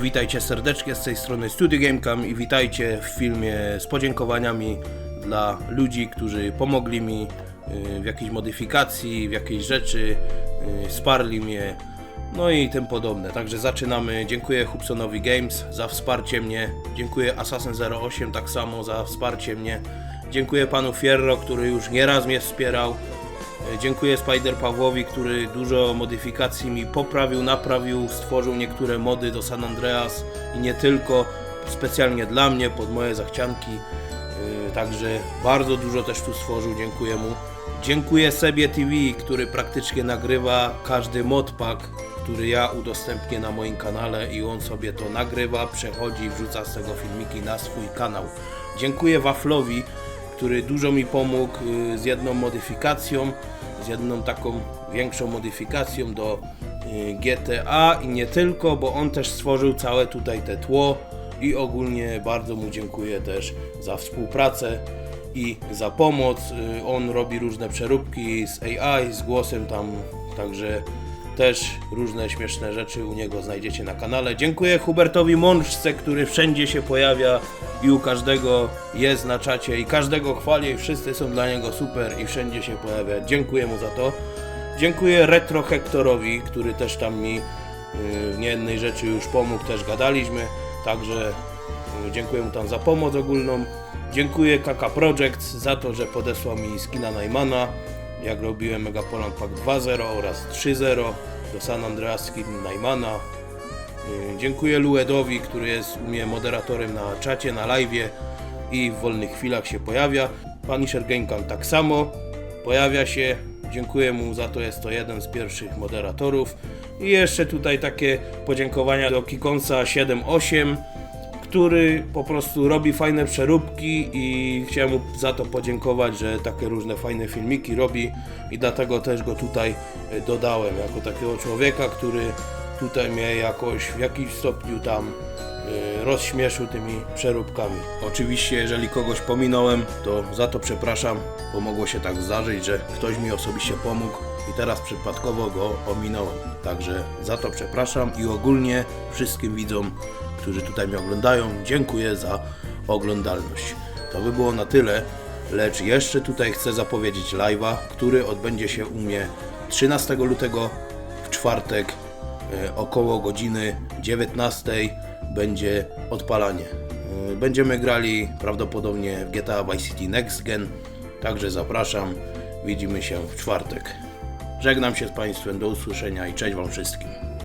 Witajcie serdecznie z tej strony Studio Gamecam i witajcie w filmie z podziękowaniami dla ludzi, którzy pomogli mi y, w jakiejś modyfikacji, w jakiejś rzeczy, y, wsparli mnie, no i tym podobne. Także zaczynamy. Dziękuję Hubsonowi Games za wsparcie mnie. Dziękuję Assassin 08 tak samo za wsparcie mnie. Dziękuję panu Fierro, który już nieraz mnie wspierał. E, Dziękuję Spider Pawłowi, który dużo modyfikacji mi poprawił, naprawił, stworzył niektóre mody do San Andreas i nie tylko, specjalnie dla mnie, pod moje zachcianki. Yy, Także bardzo dużo też tu stworzył, dziękuję mu. Dziękuję Sebie TV, który praktycznie nagrywa każdy modpack, który ja udostępnię na moim kanale i on sobie to nagrywa, przechodzi i wrzuca z tego filmiki na swój kanał. Dziękuję Waflowi, który dużo mi pomógł y, z jedną modyfikacją, z jedną taką większą modyfikacją do y, GTA i nie tylko, bo on też stworzył całe tutaj te tło i ogólnie bardzo mu dziękuję też za współpracę i za pomoc. Y, On robi różne przeróbki z AI, z głosem tam, także też różne śmieszne rzeczy u niego znajdziecie na kanale. Dziękuję Hubertowi Mączce, który wszędzie się pojawia i u każdego jest na czacie i każdego chwali i wszyscy są dla niego super i wszędzie się pojawia. Dziękuję mu za to. Dziękuję Retro Hektorowi, który też tam mi yy, w niejednej rzeczy już pomógł, też gadaliśmy, także yy, dziękuję mu tam za pomoc ogólną. Dziękuję Kaka Projects za to, że podesłał mi skina Najmana, jak robiłem Megapoland Pack 2.0 oraz 3.0 do San Andreas skin Najmana. Yy, Dziękuję Luedowi, który jest u mnie moderatorem na czacie, na live i w wolnych chwilach się pojawia. Punisher Gamecam tak samo pojawia się. Dziękuję mu za to, jest to jeden z pierwszych moderatorów. I jeszcze tutaj takie podziękowania do Kikonsa 78, który po prostu robi fajne przeróbki i chciałem mu za to podziękować, że takie różne fajne filmiki robi i dlatego też go tutaj e, dodałem jako takiego człowieka, który tutaj mnie jakoś w jakimś stopniu tam y, rozśmieszył tymi przeróbkami. Oczywiście, jeżeli kogoś pominąłem, to za to przepraszam, bo mogło się tak zdarzyć, że ktoś mi osobiście pomógł i teraz przypadkowo go ominąłem. Także za to przepraszam i ogólnie wszystkim widzom, którzy tutaj mnie oglądają, dziękuję za oglądalność. To by było na tyle, lecz jeszcze tutaj chcę zapowiedzieć live'a, który odbędzie się u mnie 13 lutego w czwartek około godziny 19 będzie odpalanie. E, Będziemy grali prawdopodobnie w GTA Vice City Next Gen, także zapraszam. Widzimy się w czwartek. Żegnam się z Państwem, do usłyszenia i cześć Wam wszystkim.